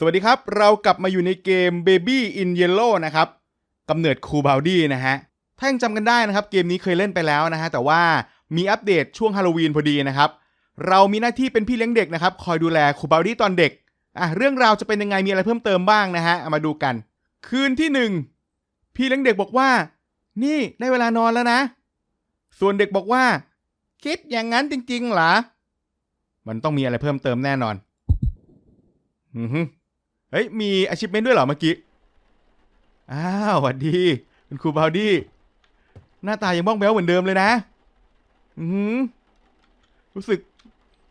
สวัสดีครับ เรากลับมาอยู่ในเกม Baby in Yellow นะครับกำเนิดคูบาวดี้นะฮะถ้ายังจำกันได้นะครับ เกมนี้เคยเล่นไปแล้วนะฮะแต่ว่ามีอัปเดตช่วงฮาโลวีนพอดีนะครับ เรามีหน้าที่เป็นพี่เลี้ยงเด็กนะครับ คอยดูแลคูบาวดี้ตอนเด็กอะเรื่องราวจะเป็นยังไงมีอะไรเพิ่มเติมบ้างนะฮะเอามาดูกัน คืนที่หนึ่งพี่เลี้ยงเด็กบอกว่า นี่ได้เวลานอนแล้วนะ ส่วนเด็กบอกว่า คิดอย่างนั้นจริงๆเหรอมันต้องมีอะไรเพิ่มเติมแน่นอน อือ เฮ้ย มีอาชีพเมนด้วยเหรอเมื่อกี้ อ้าวสวัสดีคุณครูบาวดี้ หน้าตายังบ้องแบ้วเหมือนเดิมเลยนะ อือหือรู้สึก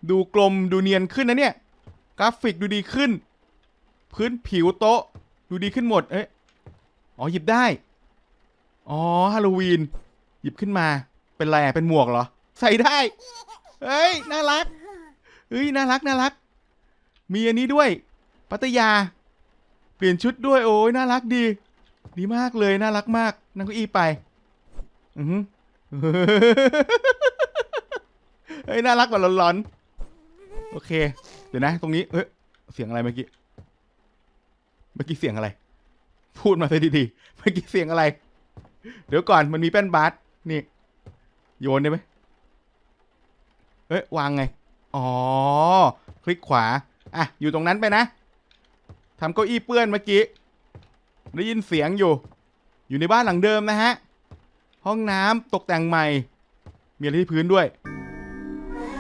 ดูกลมดูเนียนขึ้นนะเนี่ย กราฟิกดูดีขึ้น พื้นผิวโต๊ะ ดูดีขึ้นหมด เอ๊ะอ๋อ หยิบได้ อ๋อ ฮาโลวีน หยิบขึ้นมา เป็นอะไรอะเป็นหมวกเหรอ ใส่ได้ เฮ้ย น่ารักเฮ้ย น่ารัก น่ารัก มีอันนี้ด้วย ปัตยา เปลี่ยนชุดด้วยโอ้ยน่ารักดี ดีมากเลยน่ารักมาก นั่งเก้าอี้ไป อือเฮ้ยน่ารักกว่าหลอนๆ โอเค เดี๋ยวนะ ตรงนี้เอ้ยเสียงอะไรเมื่อกี้ เมื่อกี้เสียงอะไร พูดมาซะดีๆ เมื่อกี้เสียงอะไร เดี๋ยวก่อนมันมีแป้นบาสนี่ โยนได้ไหมเอ้ยวางไง อ๋อ คลิกขวา อะ อยู่ตรงนั้นไปนะ ทำเก้าอี้เปื้อนเมื่อกี้ ได้ยินเสียงอยู่ อยู่ในบ้านหลังเดิมนะฮะ ห้องน้ำตกแต่งใหม่ มีอะไรที่พื้นด้วย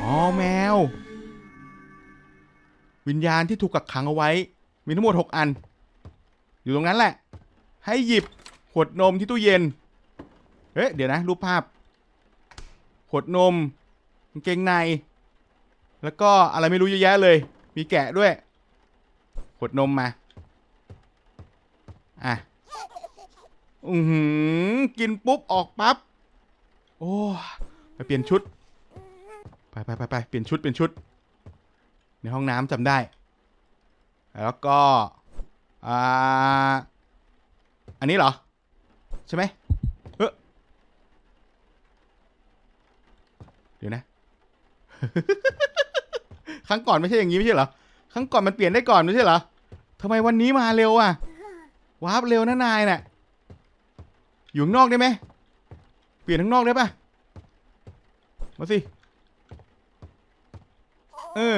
อ๋อแมว วิญญาณที่ถูกกักขังเอาไว้ มีทั้งหมด 6 อัน อยู่ตรงนั้นแหละ ให้หยิบขวดนมที่ตู้เย็นเฮ้ยเดี๋ยวนะ รูปภาพ ขวดนมกางเกงใน แล้วก็อะไรไม่รู้เยอะแยะเลย มีแกะด้วย ขวดนมมา อะ อือหือ กินปุ๊บ ออกปั๊บ โอ้ ไปเปลี่ยนชุด ไปไปไปไปเปลี่ยนชุด เปลี่ยนชุด ในห้องน้ำจำได้ แล้วก็ อ่า อันนี้เหรอ ใช่ไหมเออเดี๋ยวนะ ครั้งก่อนไม่ใช่อย่างนี้ไม่ใช่เหรอ ครั้งก่อนมันเปลี่ยนได้ก่อนไม่ใช่เหรอทำไมวันนี้มาเร็วอะวาร์ปเร็วนะนายน่ะอยู่ข้างนอกได้ไหมเปลี่ยนข้างนอกได้ปะมาสิ เออ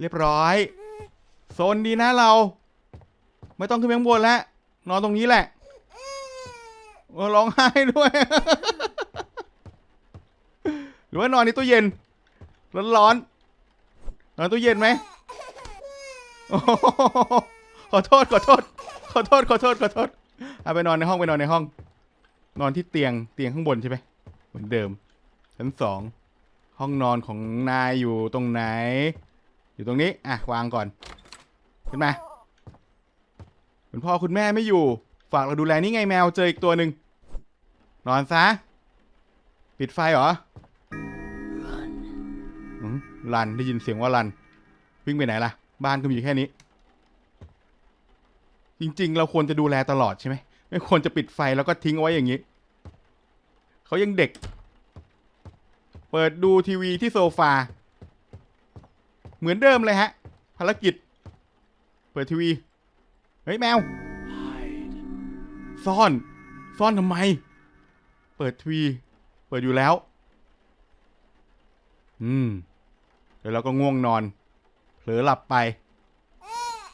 เรียบร้อยโซนดีนะเรา ไม่ต้องขึ้นไปข้างบนแล้วนอนตรงนี้แหละร้องไห้ด้วย หรือว่านอนในตู้เย็น ร้อนๆนอนตู้เย็นไหม ขอโทษขอโทษ ขอโทษขอโทษขอโทษเอาไปนอนในห้องไปนอนในห้อง นอนที่เตียงเตียงข้างบนใช่ไหมเหมือนเดิม ชั้นสองห้องนอนของนายอยู่ตรงไหน อยู่ตรงนี้อะวางก่อนขึ้นมาคุณพ่อคุณแม่ไม่อยู่ ฝากเราดูแลนี่ไงแมวเจออีกตัวหนึ่งนอนซะปิดไฟเหรออืมลันได้ยินเสียงว่าลันวิ่งไปไหนล่ะ บ้านก็มีอยู่แค่นี้ จริงๆ เราควรจะดูแลตลอดใช่ไหมไม่ควรจะปิดไฟแล้วก็ทิ้งเอาไว้อย่างนี้ เขายังเด็ก เปิดดูทีวีที่โซฟา เหมือนเดิมเลยฮะ ภารกิจ เปิดทีวี เฮ้ยแมว ซ่อน ซ่อนทำไม เปิดทีวี เปิดอยู่แล้ว อืม เดี๋ยวเราก็ง่วงนอน เผลอหลับไป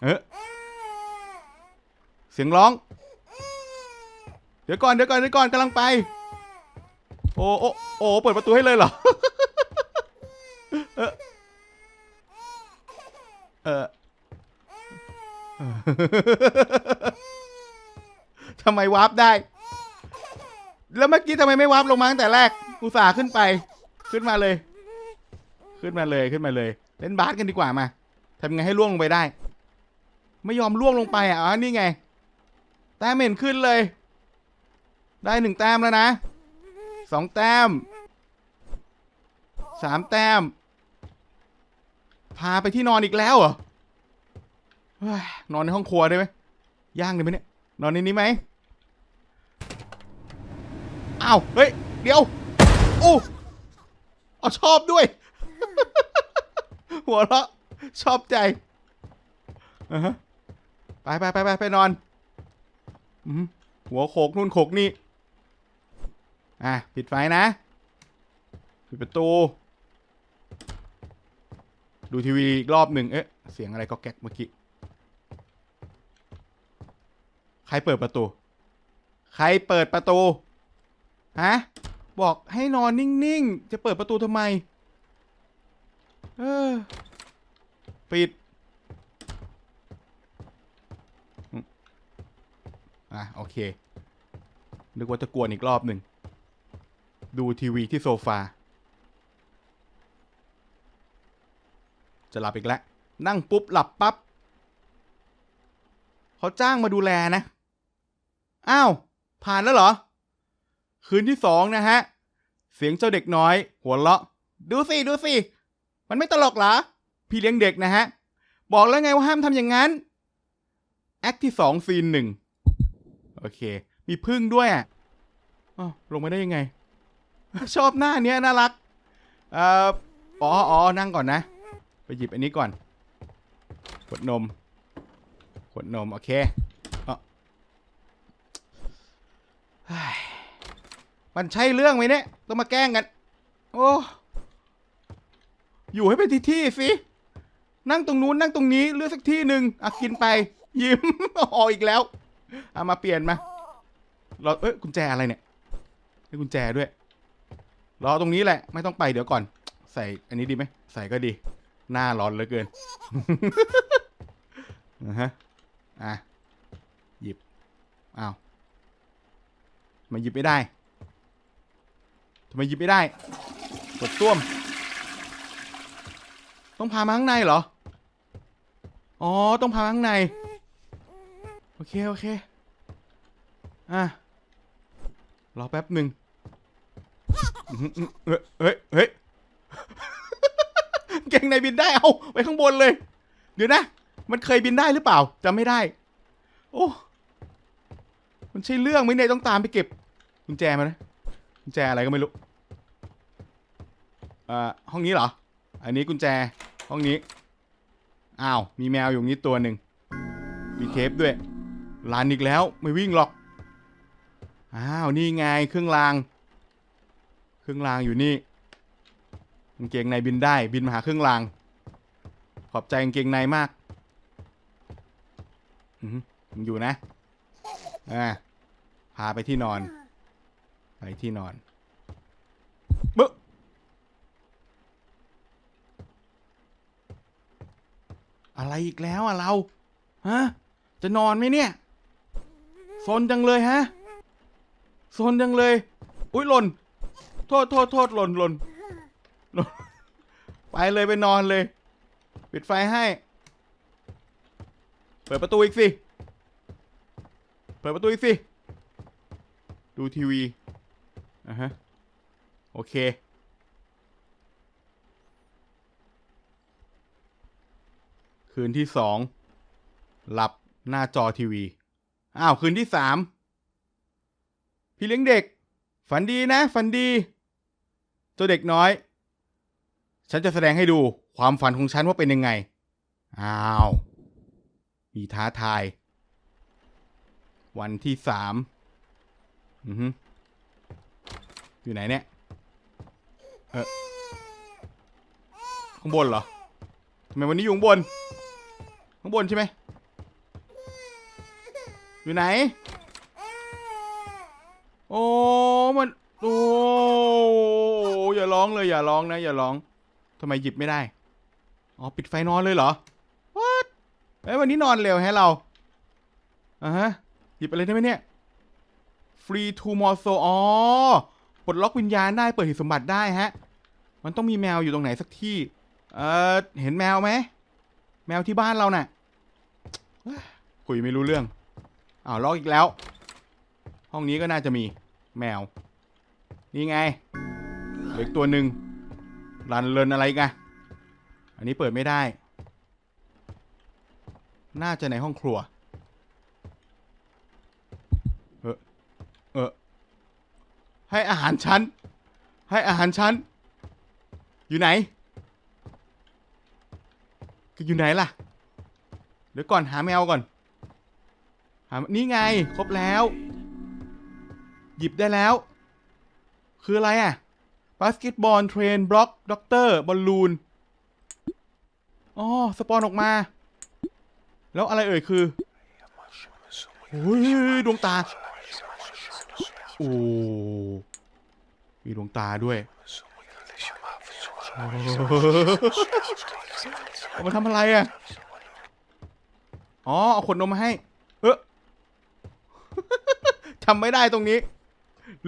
เอ๊ะเสียงร้อง เดี๋ยวก่อนเดี๋ยวก่อนเดี๋ยวก่อนกำลังไป โอ้โอ้โอ้เปิดประตูให้เลยเหรอ เออเออทำไมวาร์ปได้ แล้วเมื่อกี้ทำไมไม่วาร์ปลงมาตั้งแต่แรก อุตส่าห์ขึ้นไป ขึ้นมาเลย ขึ้นมาเลยขึ้นมาเลย เล่นบาสกันดีกว่ามา ทำไงให้ล่วงลงไปได้ ไม่ยอมล่วงลงไปอะอ๋อนี่ไง แต้มเห็นขึ้นเลย ได้หนึ่งแต้มแล้วนะสองแต้มสามแต้ม พาไปที่นอนอีกแล้วเหรอนอนในห้องครัวได้ไหมย่างได้ไหมเนี่ย นอนในนี้ไหมอ้าวเฮ้ย เดี๋ยวอู้เอาชอบด้วย หัวเราะ ชอบใจอไปไปไปไปไปนอนหัวโขกนู่นโขกนี่ อะปิดไฟนะ ปิดประตู ดูทีวีอีกรอบหนึ่งเอ๊ะ เสียงอะไรก็แก๊กเมื่อกี้ ใครเปิดประตู ใครเปิดประตู ฮะ บอกให้นอนนิ่ง ๆ จะเปิดประตูทำไม เออ ปิดอะโอเค นึกว่าจะกวนอีกรอบหนึ่ง ดูทีวีที่โซฟา จะหลับอีกแล้ว นั่งปุ๊บ หลับปับ๊บเขาจ้างมาดูแลนะ อ้าว ผ่านแล้วเหรอ คืนที่สองนะฮะ เสียงเจ้าเด็กน้อย หัวเราะ ดูสิ ดูสิ มันไม่ตลกเหรอ พี่เลี้ยงเด็กนะฮะ บอกแล้วไงว่าห้ามทำอย่างนั้นแอคที่สองซีนหนึ่งโอเค มีพึ่งด้วยอะลงมาได้ยังไง ชอบหน้าเนี้ยน่ารักเอ่ออ๋ออ๋อนั่งก่อนนะ ไปหยิบอันนี้ก่อน ขวดนม ขวดนม โอเคอะมันใช่เรื่องไหมเนี่ย ต้องมาแกล้งกัน โอ้ อยู่ให้เป็นที่ที่สิ นั่งตรงนู้นนั่งตรงนี้เลือกสักที่หนึ่งอะกินไป ยิ้มออกอีกแล้วเอามาเปลี่ยนมาเราเอ้ยกุญแจอะไรเนี่ยให้กุญแจด้วยรอตรงนี้แหละ ไม่ต้องไปเดี๋ยวก่อน ใส่อันนี้ดีไหมใส่ก็ดี หน้าร้อนเหลือเกินนะฮะอะหยิบอ้าวมาหยิบไม่ได้ทำไมหยิบไม่ได้กดต้วม ต้องพามาข้างในเหรอ อ๋อ ต้องพาข้างใน โอเค โอเค อะ รอแป๊บหนึ่งเอ้ยเฮ้ย เฮ้ย เก่งในบินได้ เอาไปข้างบนเลย เดี๋ยวนะ มันเคยบินได้หรือเปล่าจำไม่ได้ โอ้ มันใช่เรื่องไหมเนี่ยต้องตามไปเก็บกุญแจมานะกุญแจอะไรก็ไม่รู้ อ่า ห้องนี้เหรอ อันนี้กุญแจ ห้องนี้ อ้าว มีแมวอยู่นี้ตัวหนึ่ง มีเทปด้วยลานอีกแล้วไม่วิ่งหรอก อ้าว นี่ไงเครื่องราง เครื่องรางอยู่นี่กางเกงในบินได้ บินมาหาเครื่องราง ขอบใจกางเกงในมากอือหือยังอยู่นะอ่าพาไปที่นอน ไปที่นอนเบอะ อะไรอีกแล้วอะเรา ฮะ จะนอนไหมเนี่ยซนจังเลยฮะซนจังเลย อุ้ยหล่น โทษโทษโทษหล่นหล่นหล่น ไปเลยไปนอนเลย ปิดไฟให้ เปิดประตูอีกสิ เปิดประตูอีกสิ ดูทีวี อะฮะ โอเค คืนที่สองหลับหน้าจอทีวี อ้าว คืนที่สามพี่เลี้ยงเด็ก ฝันดีนะ ฝันดีเจ้าเด็กน้อย ฉันจะแสดงให้ดูความฝันของฉันว่าเป็นยังไง อ้าว มีท้าทาย วันที่สามอือฮึอยู่ไหนเนี่ย เออข้างบนเหรอทำไมวันนี้อยู่ข้างบน ข้างบนใช่ไหมอยู่ไหน โอ้มันโอ้อย่าร้องเลยอย่าร้องนะ อย่าร้องทำไมหยิบไม่ได้อ๋อปิดไฟนอนเลยเหรอ what เอ้ยวันนี้นอนเร็วแฮะเราอ่าฮะหยิบอะไรได้ไหมเนี่ย free to more so อ๋อปลดล็อกวิญญาณได้เปิดหีบสมบัติได้ฮะ มันต้องมีแมวอยู่ตรงไหนสักที่ เอ่อเห็นแมวไหม แมวที่บ้านเราน่ะเอ้ยคุยไม่รู้เรื่องอ้าวล็อกอีกแล้ว ห้องนี้ก็น่าจะมีแมว นี่ไงเลืออีกตัวหนึ่งรันเลินอะไรกันอันนี้เปิดไม่ได้ น่าจะในห้องครัว เออเออให้อาหารฉัน ให้อาหารฉัน อยู่ไหน อยู่ไหนล่ะ เดี๋ยวก่อนหาแมวก่อน หา นี่ไง ครบแล้ว หยิบได้แล้ว คืออะไรอะ บาสเกตบอล เทรน บล็อก ด็อกเตอร์ บอลลูน อ๋อ สปอนออกมา แล้วอะไรเอ่ยคือโอ้ยดวงตา โอ้ มีดวงตาด้วย เอามาทำอะไรอะ อ๋อ เอาขวดนมมาให้ เออจำไม่ได้ตรงนี้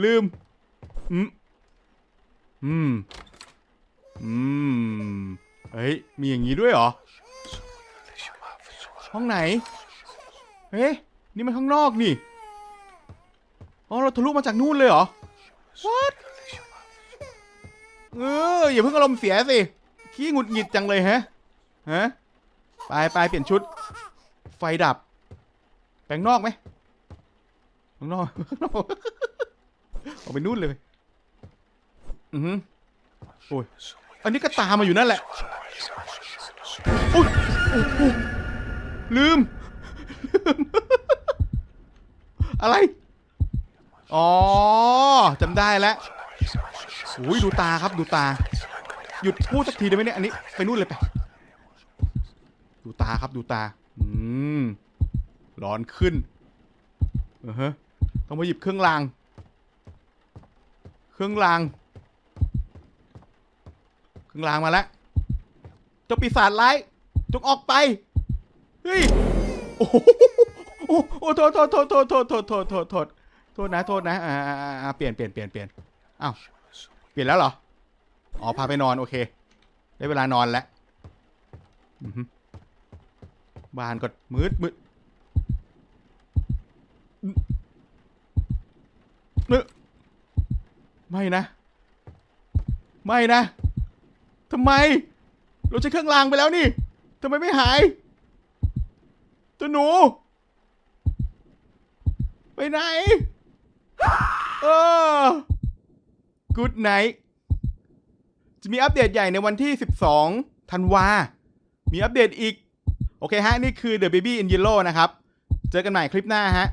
ลืม อืม อืม อืม เฮ้ย มีอย่างนี้ด้วยเหรอ ห้องไหน เฮ้ย นี่มันข้างนอกนี่ อ๋อ เราทะลุมาจากนู่นเลยเหรอ what เอออย่าเพิ่งอารมณ์เสียสิ ขี้หงุดหงิดจังเลยฮะ ฮะไปไปเปลี่ยนชุด ไฟดับ แปลงนอกไหมข้างนอกข้างนอกออกไปนู่นเลย อือโอ้ย อันนี้ก็ตามมาอยู่นั่นแหละโอ้ยลืมลืม อะไร อ๋อจำได้แล้วโอ้ยดูตาครับดูตา หยุดพูดสักทีได้ไหมเนี่ย อันนี้ ไปนู่นเลยไป ดูตาครับดูตา อืมร้อนขึ้นเออฮะต้องมาหยิบเครื่องราง เครื่องราง เครื่องรางมาแล้วเจ้าปีศาจร้ายจงออกไป เฮ้ย โอ้โหโอ้โทษโทษโทษโทษโทษโทษโทษโทษโทษโทษนะโทษนะ อ่าอ่าอ่าอ่าเปลี่ยนเปลี่ยนเปลี่ยนเปลี่ยนอ้าว เปลี่ยนแล้วเหรอ อ๋อ พาไปนอน โอเค ได้เวลานอนแล้ว อือฮึ บ้านก็มืดมืดเนอไม่นะ ไม่นะทำไม เราใช้เครื่องรางไปแล้วนี่ทำไมไม่หาย ตัวหนู ไปไหน เออ Good night จะมีอัปเดตใหญ่ในวันที่ 12ธันวา มีอัปเดตอีก โอเคฮะ นี่คือ The Baby in Yellow นะครับ เจอกันใหม่คลิปหน้าฮะ